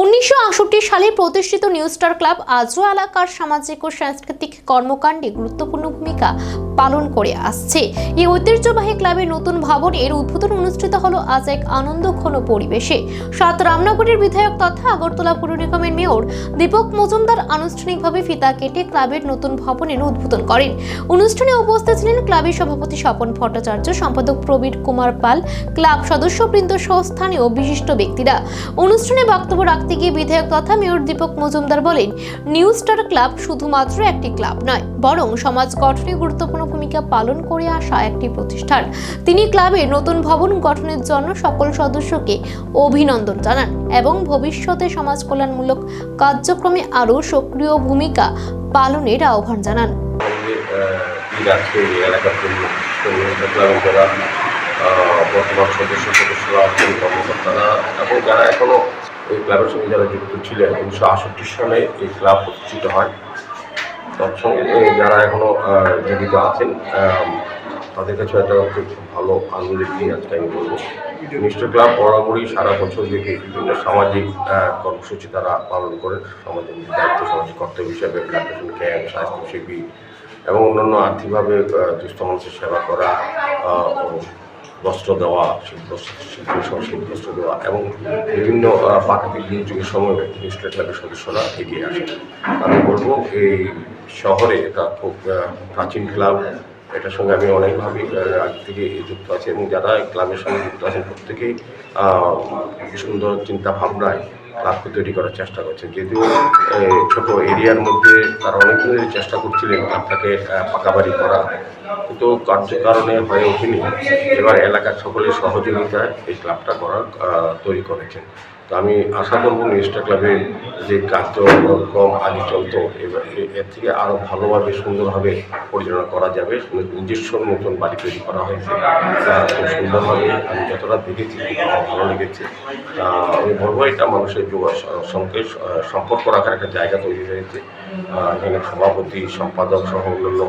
উনিশশো সালে প্রতিষ্ঠিত নিউ স্টার ক্লাব আজও এলাকার সামাজিক ও সাংস্কৃতিক কর্মকাণ্ডে গুরুত্বপূর্ণ ভূমিকা পালন করে আসছে। এই ঐতিহ্যবাহী ক্লাবের নতুন ভবন এর উদ্বোধন অনুষ্ঠিত হলো আজ এক আনন্দঘন পরিবেশে। সাত রামনগরের বিধায়ক তথা আগরতলা পুর নিগমের মেয়র দীপক মজুমদার আনুষ্ঠানিকভাবে ফিতা কেটে ক্লাবের নতুন ভবনের উদ্বোধন করেন। অনুষ্ঠানে উপস্থিত ছিলেন ক্লাবের সভাপতি স্বপন ভট্টাচার্য, সম্পাদক প্রবীর কুমার পাল, ক্লাব সদস্যবৃন্দ সহ স্থানীয় বিশিষ্ট ব্যক্তিরা। অনুষ্ঠানে বক্তব্য রাখতে গিয়ে বিধায়ক তথা মেয়র দীপক মজুমদার বলেন নিউ স্টার ক্লাব শুধুমাত্র একটি ক্লাব নয়, বরং সমাজ গঠনে গুরুত্বপূর্ণ ভূমিকা পালন করে আসা একটি প্রতিষ্ঠান। তিনি ক্লাবের নতুন ভবন গঠনের জন্য সকল সদস্যকে অভিনন্দন জানান এবং ভবিষ্যতে সমাজ কল্যাণমূলক কার্যক্রমে আরও সক্রিয় ভূমিকা পালনের আহ্বান জানান। বর্তমান সদস্য সদস্যরা, কর্মকর্তারা এবং যারা এখনও এই ক্লাবের সঙ্গে যারা যুক্ত ছিলেন উনিশশো আষট্টি সালে এই ক্লাব প্রতিষ্ঠিত হয়। তৎসঙ্গে যারা এখনও জীবিত আছেন তাদের কাছে একটা খুব ভালো আনন্দের দিন আজকে আমি বলব। মিস্টার ক্লাব বরাবরই সারা বছর ব্যাপী বিভিন্ন সামাজিক কর্মসূচি তারা পালন করেন সমাজের দায়িত্ব, সামাজিক কর্তব্য হিসাবে ডোনেশন ক্যাম্প, স্বাস্থ্যসেবী এবং অন্যান্য আর্থিকভাবে দুস্থ মানুষের সেবা করা বস্ত্র দেওয়া শীত শীতবস্ত্র দেওয়া এবং বিভিন্ন প্রাকৃতিক দুর্যোগের সময় মিস্টার ক্লাবের সদস্যরা এগিয়ে আসে। আমি বলব এই শহরে এটা খুব প্রাচীন ক্লাব এটার সঙ্গে আমি অনেকভাবে আগে থেকে যুক্ত আছি এবং যারা ক্লাবের সঙ্গে যুক্ত আছেন প্রত্যেকেই সুন্দর চিন্তা ভাবনায় ক্লাবকে তৈরি করার চেষ্টা করছেন। আহ, ছোট এরিয়ার মধ্যে তারা অনেকদিনের চেষ্টা করছিলেন ক্লাবটাকে পাকাবাড়ি করা কিন্তু কার্য কারণে হয়ে ওঠেনি। এবার এলাকার সকলের সহযোগিতায় এই ক্লাবটা আহ, তৈরি করেছেন তো আমি আশা করব নিউজটা ক্লাবের যে কার্যক্রম আগে চলতো এবার এর থেকে আরও ভালোভাবে সুন্দরভাবে পরিচালনা করা যাবে। নিজস্ব নতুন বাড়ি তৈরি করা হয়েছে। খুব সুন্দরভাবে আমি যতটা দেখেছি ভালো লেগেছে। আমি বলব এটা মানুষের যোগ সঙ্গে সম্পর্ক রাখার একটা জায়গা তৈরি হয়েছে। এখানে সভাপতি সম্পাদক সহ অন্যান্য